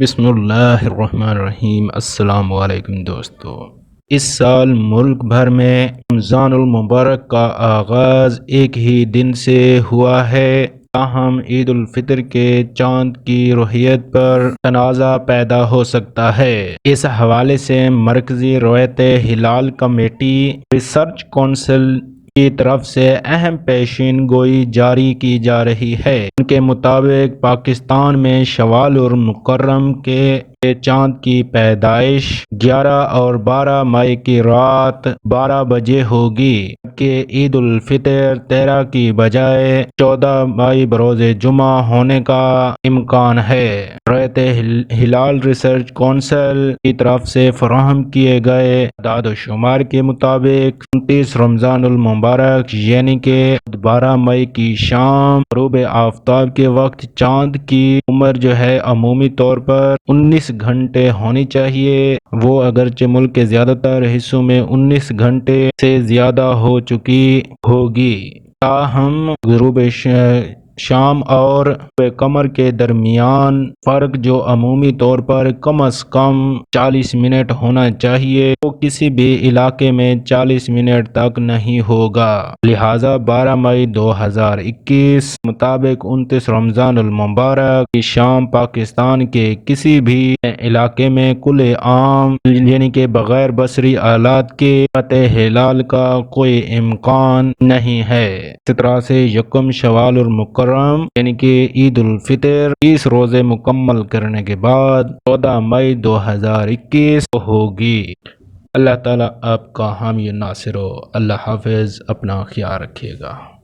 بسم اللہ الرحمن الرحیم۔ السلام علیکم دوستو۔ اس سال ملک بھر میں رمضان المبارک کا آغاز ایک ہی دن سے ہوا ہے۔ تاہم، عید الفطر کے چاند کی روحیت پر تنازع پیدا ہو سکتا ہے۔ اس حوالے سے مرکزی رویت ہلال کمیٹی، ریسرچ کونسل کی طرف سے اہم پیشین گوئی جاری کی جا رہی ہے۔ ان کے مطابق، پاکستان میں شوال اور مکرم کے چاند کی پیدائش گیارہ اور بارہ مئی کی رات بارہ بجے ہوگی۔ کہ عید الفطر تیرہ کی بجائے چودہ مئی بروز جمعہ ہونے کا امکان ہے۔ ریت ہلال ریسرچ کونسل کی طرف سے فراہم کیے گئے اعداد و شمار کے مطابق انتیس رمضان المبارک یعنی کہ بارہ مئی کی شام، غروب آفتاب کے وقت چاند کی عمر جو ہے عمومی طور پر انیس گھنٹے ہونی چاہیے۔ وہ اگرچہ ملک کے زیادہ تر حصوں میں انیس گھنٹے سے زیادہ ہو چکی ہوگی۔ تاہم غروب شام اور کمر کے درمیان فرق جو عمومی طور پر کم از کم چالیس منٹ ہونا چاہیے، وہ کسی بھی علاقے میں چالیس منٹ تک نہیں ہوگا۔ لہٰذا بارہ مئی دو ہزار اکیس مطابق انتیس رمضان المبارک کی شام پاکستان کے کسی بھی علاقے میں کل عام یعنی کہ بغیر بصری آلات کے فتح ہلال کا کوئی امکان نہیں ہے۔ اس طرح سے یکم شوال اور محرم یعنی کہ عید الفطر تیس روزے مکمل کرنے کے بعد چودہ مئی دو ہزار اکیس ہوگی۔ اللہ تعالیٰ آپ کا حامی ناصر ہو۔ اللہ حافظ، اپنا خیال رکھیے گا۔